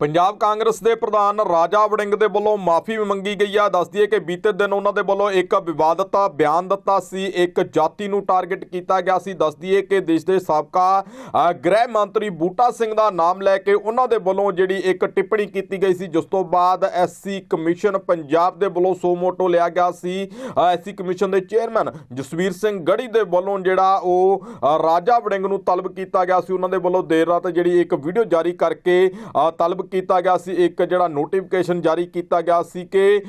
ਪੰਜਾਬ ਕਾਂਗਰਸ ਦੇ ਪ੍ਰਧਾਨ ਰਾਜਾ ਵੜਿੰਗ ਦੇ ਵੱਲੋਂ ਮਾਫੀ ਵੀ ਮੰਗੀ ਗਈ ਆ। ਦੱਸਦੀ ਹੈ ਕਿ ਬੀਤੇ ਦਿਨ ਉਹਨਾਂ ਦੇ ਵੱਲੋਂ ਇੱਕ ਵਿਵਾਦਤ ਬਿਆਨ ਦਿੱਤਾ ਸੀ। ਇੱਕ ਜਾਤੀ ਨੂੰ ਟਾਰਗੇਟ ਕੀਤਾ ਗਿਆ ਸੀ। ਦੱਸਦੀ ਹੈ ਕਿ ਦੇਸ਼ ਦੇ ਸਾਬਕਾ ਗ੍ਰਹਿ ਮੰਤਰੀ ਬੂਟਾ ਸਿੰਘ ਦਾ ਨਾਮ ਲੈ ਕੇ ਉਹਨਾਂ ਦੇ ਵੱਲੋਂ ਜਿਹੜੀ ਇੱਕ ਟਿੱਪਣੀ ਕੀਤੀ ਗਈ ਸੀ। ਜਿਸ ਤੋਂ ਬਾਅਦ ਐਸਸੀ ਕਮਿਸ਼ਨ ਪੰਜਾਬ ਦੇ ਵੱਲੋਂ ਸੋ ਮੋਟੋ ਲਿਆ ਗਿਆ ਸੀ। ਐਸਸੀ ਕਮਿਸ਼ਨ ਦੇ ਚੇਅਰਮੈਨ ਜਸਵੀਰ ਸਿੰਘ ਗੜੀ ਦੇ ਵੱਲੋਂ ਜਿਹੜਾ ਉਹ ਰਾਜਾ ਵੜਿੰਗ ਨੂੰ ਤਲਬ ਕੀਤਾ ਗਿਆ ਸੀ। ਉਹਨਾਂ ਦੇ ਵੱਲੋਂ ਦੇਰ ਰਾਤ ਜਿਹੜੀ ਇੱਕ ਵੀਡੀਓ ਜਾਰੀ ਕਰਕੇ ਤਲਬ ਕੀਤਾ ਗਿਆ ਸੀ। ਇੱਕ ਜਿਹੜਾ ਨੋਟੀਫਿਕੇਸ਼ਨ ਜਾਰੀ ਕੀਤਾ ਗਿਆ ਸੀ ਕਿ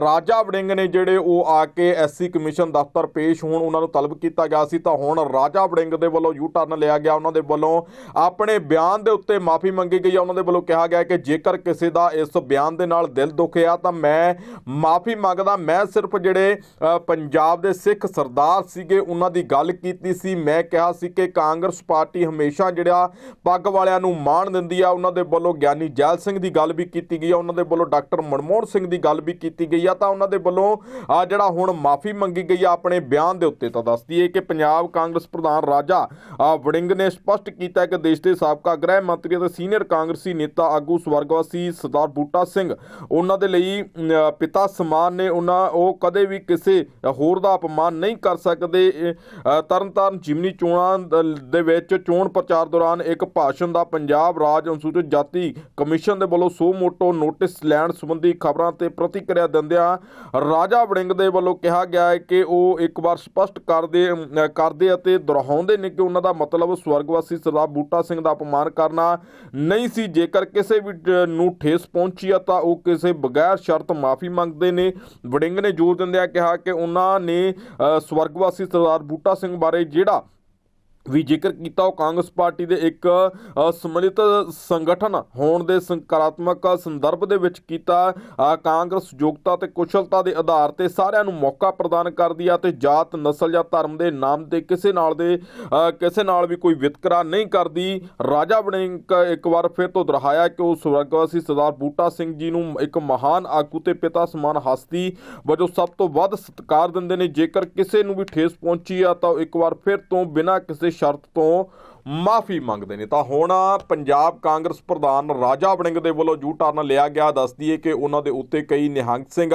ਰਾਜਾ ਵੜਿੰਗ ਨੇ ਜਿਹੜੇ ਉਹ ਆ ਕੇ ਐਸਸੀ ਕਮਿਸ਼ਨ ਦਫ਼ਤਰ ਪੇਸ਼ ਹੋਣ ਉਹਨਾਂ ਨੂੰ ਤਲਬ ਕੀਤਾ ਗਿਆ ਸੀ। ਤਾਂ ਹੁਣ ਰਾਜਾ ਵੜਿੰਗ ਦੇ ਵੱਲੋਂ ਯੂ ਟਰਨ ਲਿਆ ਗਿਆ। ਉਹਨਾਂ ਦੇ ਵੱਲੋਂ ਆਪਣੇ ਬਿਆਨ ਦੇ ਉੱਤੇ ਮਾਫੀ ਮੰਗੀ ਗਈ ਹੈ ਉਹਨਾਂ ਦੇ ਵੱਲੋਂ ਕਿਹਾ ਗਿਆ ਕਿ ਜੇਕਰ ਕਿਸੇ ਦਾ ਇਸ ਬਿਆਨ ਦੇ ਨਾਲ ਦਿਲ ਦੁਖਿਆ ਤਾਂ ਮੈਂ ਮਾਫੀ ਮੰਗਦਾ। ਮੈਂ ਸਿਰਫ ਜਿਹੜੇ ਅ, ਪੰਜਾਬ ਦੇ ਸਿੱਖ ਸਰਦਾਰ ਸੀਗੇ ਉਹਨਾਂ ਦੀ ਗੱਲ ਕੀਤੀ ਸੀ। ਮੈਂ ਕਿਹਾ ਸੀ ਕਿ ਕਾਂਗਰਸ ਪਾਰਟੀ ਹਮੇਸ਼ਾ ਜਿਹੜਾ ਪੱਗ ਵਾਲਿਆਂ ਨੂੰ ਮਾਣ ਦਿੰਦੀ ਆ। ਉਹਨਾਂ ਦੇ ਵੱਲੋਂ ਗਿਆਨੀ ਜੈਲ ਸਿੰਘ ਦੀ ਗੱਲ ਵੀ ਕੀਤੀ ਗਈ ਆ ਉਹਨਾਂ ਦੇ ਵੱਲੋਂ ਡਾਕਟਰ ਮਨਮੋਹਨ ਸਿੰਘ ਦੀ ਗੱਲ ਵੀ ਕੀਤੀ ਗਈ ਆ ਤਾਂ ਉਹਨਾਂ ਦੇ ਵੱਲੋਂ ਆ ਜਿਹੜਾ ਹੁਣ ਮਾਫੀ ਮੰਗੀ ਗਈ ਆ ਆਪਣੇ ਬਿਆਨ ਦੇ ਉੱਤੇ ਤਾਂ ਦੱਸਦੀ ਹੈ ਕਿ ਪੰਜਾਬ ਕਾਂਗਰਸ ਪ੍ਰਧਾਨ ਰਾਜਾ ਵੜਿੰਗ ਨੇ ਸਪਸ਼ਟ ਕੀਤਾ ਕਿ ਦੇਸ਼ ਦੇ ਸਾਬਕਾ ਗ੍ਰਹਿ ਮੰਤਰੀ ਅਤੇ ਸੀਨੀਅਰ ਕਾਂਗਰਸੀ ਨੇਤਾ ਆਗੂ ਸਵਰਗਵਾਸੀ ਸਰਦਾਰ ਬੂਟਾ ਸਿੰਘ ਉਹਨਾਂ ਦੇ ਲਈ ਪਿਤਾ ਸਮਾਨ ਨੇ ਉਹਨਾਂ ਉਹ ਕਦੇ ਵੀ ਕਿਸੇ ਹੋਰ ਦਾ ਅਪਮਾਨ ਨਹੀਂ ਕਰ ਸਕਦੇ ਇਹ, ਅ, ਤਰਨਤਾਰਨ ਜਿਮਨੀ ਚੋਣਾਂ ਦੇ ਵਿੱਚ ਚੋਣ ਪ੍ਰਚਾਰ ਦੌਰਾਨ ਇੱਕ ਭਾਸ਼ਣ ਦਾ ਪੰਜਾਬ ਰਾਜ ਅਨੁਸੂਚਿਤ ਜਾਤੀ ਕਮਿਸ਼ਨ ਦੇ ਵੱਲੋਂ ਸੋ ਮੋਟੋ ਨੋਟਿਸ ਲੈਣ ਸੰਬੰਧੀ ਖਬਰਾਂ ਤੇ ਪ੍ਰਤੀਕਿਰਿਆ ਦਿੰਦਿਆਂ ਰਾਜਾ ਵੜਿੰਗ ਦੇ ਵੱਲੋਂ ਕਿਹਾ ਗਿਆ ਹੈ ਕਿ ਉਹ ਇੱਕ ਵਾਰ ਸਪਸ਼ਟ ਕਰਦੇ ਕਰਦੇ ਅਤੇ ਦੁਹਰਾਉਂਦੇ ਨੇ ਕਿ ਉਹਨਾਂ ਦਾ ਮਤਲਬ ਸਵਰਗਵਾਸੀ ਸਰਦਾਰ ਬੂਟਾ ਸਿੰਘ ਦਾ ਅਪਮਾਨ ਕਰਨਾ ਨਹੀਂ ਸੀ। ਜੇਕਰ ਕਿਸੇ ਵੀ ਨੂੰ ਠੇਸ ਪਹੁੰਚੀ ਆ ਤਾਂ ਉਹ ਕਿਸੇ ਬਗੈਰ ਸ਼ਰਤ ਮਾਫੀ ਮੰਗਦੇ ਨੇ। ਵੜਿੰਗ ਨੇ ਜ਼ੋਰ ਦਿੰਦਿਆਂ ਕਿਹਾ ਕਿ ਉਹਨਾਂ ਨੇ ਸਵਰਗਵਾਸੀ ਸਰਦਾਰ ਬੂਟਾ ਸਿੰਘ ਬਾਰੇ ਜਿਹੜਾ ਵੀ ਜ਼ਿਕਰ ਕੀਤਾ ਉਹ ਕਾਂਗਰਸ ਪਾਰਟੀ ਦੇ ਇੱਕ ਅ, ਸੰਗਠਨ ਹੋਣ ਦੇ ਸਕਾਰਾਤਮਕ ਸੰਦਰਭ ਦੇ ਵਿੱਚ ਕੀਤਾ ਕਾਂਗਰਸ ਯੋਗਤਾ ਤੇ ਕੁਸ਼ਲਤਾ ਦੇ ਆਧਾਰ ਤੇ ਸਾਰਿਆਂ ਨੂੰ ਮੌਕਾ ਪ੍ਰਦਾਨ ਕਰਦੀ ਆ ਤੇ ਜਾਤ ਨਸਲ ਜਾਂ ਧਰਮ ਦੇ ਨਾਮ ਤੇ ਕਿਸੇ ਨਾਲ ਦੇ ਕਿਸੇ ਨਾਲ ਵੀ ਕੋਈ ਵਿਤਕਰਾ ਨਹੀਂ ਕਰਦੀ। ਰਾਜਾ ਵੜਿੰਗ ਇੱਕ ਵਾਰ ਫਿਰ ਤੋਂ ਦੁਹਰਾਇਆ ਕਿ ਉਹ ਸਵਰਗਵਾਸੀ ਸਰਦਾਰ ਬੂਟਾ ਸਿੰਘ ਜੀ ਨੂੰ ਇੱਕ ਮਹਾਨ ਆਗੂ ਤੇ ਪਿਤਾ ਸਮਾਨ ਹਸਤੀ ਵਜੋਂ ਸਭ ਤੋਂ ਵੱਧ ਸਤਿਕਾਰ ਦਿੰਦੇ ਨੇ। ਜੇਕਰ ਕਿਸੇ ਨੂੰ ਵੀ ਠੇਸ ਪਹੁੰਚੀ ਆ ਤਾਂ ਉਹ ਇੱਕ ਵਾਰ ਫਿਰ ਤੋਂ ਬਿਨਾਂ ਕਿਸੇ ਸ਼ਰਤ ਤੋਂ ਮਾਫੀ ਮੰਗਦੇ ਨੇ। ਤਾਂ ਹੁਣ ਪੰਜਾਬ ਕਾਂਗਰਸ ਪ੍ਰਧਾਨ ਰਾਜਾ ਵੜਿੰਗ ਦੇ ਵੱਲੋਂ ਜੂ ਟਰਨ ਲਿਆ ਗਿਆ। ਦੱਸਦੀ ਹੈ ਕਿ ਉਹਨਾਂ ਦੇ ਉੱਤੇ ਕਈ ਨਿਹੰਗ ਸਿੰਘ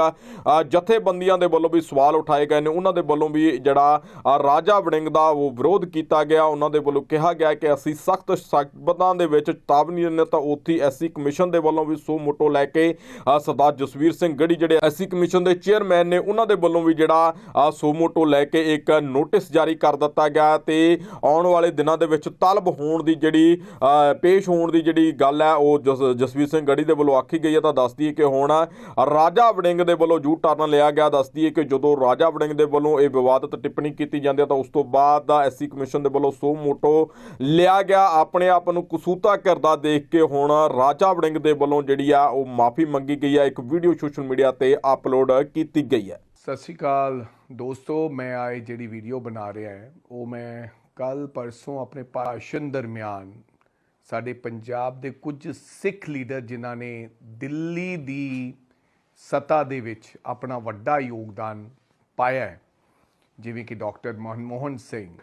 ਜਥੇਬੰਦੀਆਂ ਦੇ ਵੱਲੋਂ ਵੀ ਸਵਾਲ ਉਠਾਏ ਗਏ ਨੇ। ਉਹਨਾਂ ਦੇ ਵੱਲੋਂ ਵੀ ਜਿਹੜਾ ਰਾਜਾ ਵੜਿੰਗ ਦਾ ਉਹ ਵਿਰੋਧ ਕੀਤਾ ਗਿਆ। ਉਹਨਾਂ ਦੇ ਵੱਲੋਂ ਕਿਹਾ ਗਿਆ ਕਿ ਅਸੀਂ ਸਖਤ ਸ਼ਬਦਾਂ ਦੇ ਵਿੱਚ ਚੇਤਾਵਨੀ ਦਿੰਦੇ, ਤਾਂ ਉੱਥੇ ਐਸਸੀ ਕਮਿਸ਼ਨ ਦੇ ਵੱਲੋਂ ਵੀ ਸੋ ਮੋਟੋ ਲੈ ਕੇ ਸਰਦਾਰ ਜਸਵੀਰ ਸਿੰਘ ਗੜੀ ਜਿਹੜੇ ਐਸਸੀ ਕਮਿਸ਼ਨ ਦੇ ਚੇਅਰਮੈਨ ਨੇ, ਉਹਨਾਂ ਦੇ ਵੱਲੋਂ ਵੀ ਜਿਹੜਾ ਸੋ ਮੋਟੋ ਲੈ ਕੇ ਇੱਕ ਨੋਟਿਸ ਜਾਰੀ ਕਰ ਦਿੱਤਾ ਗਿਆ। ਤੇ ਆਉਣ ਵਾਲੇ ਦਿਨਾਂ ਦੇ ਵਿੱਚ ਤਲਬ ਹੋਣ ਦੀ ਜਿਹੜੀ ਪੇਸ਼ ਹੋਣ ਦੀ ਜਿਹੜੀ ਗੱਲ ਹੈ, ਉਹ ਜਸ- ਜਸਵੀਰ ਸਿੰਘ ਗੜੀ ਦੇ ਵੱਲੋਂ ਆਖੀ ਗਈ ਹੈ। ਤਾਂ ਦੱਸਦੀ ਹੈ ਕਿ ਹੁਣ ਰਾਜਾ ਵੜਿੰਗ ਦੇ ਵੱਲੋਂ ਜੂ ਟਰਨ ਲਿਆ ਗਿਆ। ਦੱਸਦੀ ਹੈ ਕਿ ਜਦੋਂ ਰਾਜਾ ਵੜਿੰਗ ਦੇ ਵੱਲੋਂ ਇਹ ਵਿਵਾਦਤ ਟਿੱਪਣੀ ਕੀਤੀ ਜਾਂਦੀ ਹੈ, ਤਾਂ ਉਸ ਤੋਂ ਬਾਅਦ ਦਾ ਐਸਸੀ ਕਮਿਸ਼ਨ ਦੇ ਵੱਲੋਂ ਸੋ ਮੋਟੋ ਲਿਆ ਗਿਆ। ਆਪਣੇ ਆਪ ਨੂੰ ਕਸੂਤਾ ਕਰਦਾ ਦੇਖ ਕੇ ਹੁਣ ਰਾਜਾ ਵੜਿੰਗ ਦੇ ਵੱਲੋਂ ਜਿਹੜੀ ਆ, ਉਹ ਮਾਫੀ ਮੰਗੀ ਗਈ ਆ ਇੱਕ ਵੀਡੀਓ ਸੋਸ਼ਲ ਮੀਡੀਆ ਤੇ ਅਪਲੋਡ ਕੀਤੀ ਗਈ ਹੈ। ਸਤਿ ਸ਼੍ਰੀ ਅਕਾਲ ਦੋਸਤੋ, ਮੈਂ ਆਏ ਜਿਹੜੀ ਵੀਡੀਓ ਬਣਾ ਰਿਹਾ ਹੈ, ਉਹ ਮੈਂ ਕੱਲ ਪਰਸੋਂ ਆਪਣੇ ਭਾਸ਼ਣ ਦਰਮਿਆਨ ਸਾਡੇ ਪੰਜਾਬ ਦੇ ਕੁਝ ਸਿੱਖ ਲੀਡਰ ਜਿਨ੍ਹਾਂ ਨੇ ਦਿੱਲੀ ਦੀ ਸਤਾ ਦੇ ਵਿੱਚ ਆਪਣਾ ਵੱਡਾ ਯੋਗਦਾਨ ਪਾਇਆ ਹੈ, ਜਿਵੇਂ ਕਿ ਡਾਕਟਰ ਮਨਮੋਹਨ ਸਿੰਘ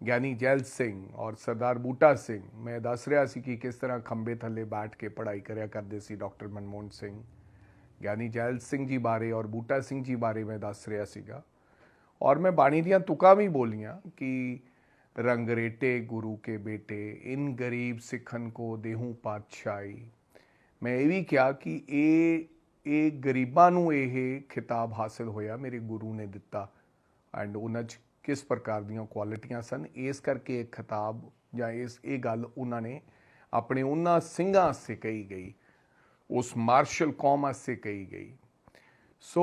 ਗਿਆਨੀ ਜੈਲ ਸਿੰਘ ਔਰ ਸਰਦਾਰ ਬੂਟਾ ਸਿੰਘ। ਮੈਂ ਦੱਸ ਰਿਹਾ ਸੀ ਕਿ ਕਿਸ ਤਰ੍ਹਾਂ ਖੰਬੇ ਥੱਲੇ ਬੈਠ ਕੇ ਪੜ੍ਹਾਈ ਕਰਿਆ ਕਰਦੇ ਸੀ ਡਾਕਟਰ ਮਨਮੋਹਨ ਸਿੰਘ। ਗਿਆਨੀ ਜੈਲ ਸਿੰਘ ਜੀ ਬਾਰੇ ਔਰ ਬੂਟਾ ਸਿੰਘ ਜੀ ਬਾਰੇ ਮੈਂ ਦੱਸ ਰਿਹਾ ਸੀਗਾ। ਔਰ ਮੈਂ ਬਾਣੀ ਦੀਆਂ ਤੁਕਾਂ ਵੀ ਬੋਲੀਆਂ ਕਿ ਰੰਗਰੇਟੇ ਗੁਰੂ ਕੇ ਬੇਟੇ, ਇਨ ਗਰੀਬ ਸਿੱਖਨ ਕੋ ਦੇਹੂ ਪਾਤਸ਼ਾਹੀ। ਮੈਂ ਇਹ ਵੀ ਕਿਹਾ ਕਿ ਇਹ ਇਹ ਗਰੀਬਾਂ ਨੂੰ ਇਹ ਖਿਤਾਬ ਹਾਸਲ ਹੋਇਆ, ਮੇਰੇ ਗੁਰੂ ਨੇ ਦਿੱਤਾ। ਐਂਡ ਉਹਨਾਂ 'ਚ ਕਿਸ ਪ੍ਰਕਾਰ ਦੀਆਂ ਕੁਆਲਿਟੀਆਂ ਸਨ? ਇਸ ਕਰਕੇ ਇਹ ਖਿਤਾਬ ਜਾਂ ਇਸ, ਇਹ ਗੱਲ ਉਹਨਾਂ ਨੇ ਆਪਣੇ ਉਹਨਾਂ ਸਿੰਘਾਂ ਵਾਸਤੇ ਕਹੀ ਗਈ, ਉਸ ਮਾਰਸ਼ਲ ਕੌਮ ਵਾਸਤੇ ਕਹੀ ਗਈ। ਸੋ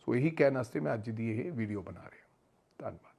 ਸੋ ਇਹੀ ਕਹਿਣ ਵਾਸਤੇ ਮੈਂ ਅੱਜ ਦੀ ਇਹ ਵੀਡੀਓ ਬਣਾ ਰਿਹਾ। ਧੰਨਵਾਦ।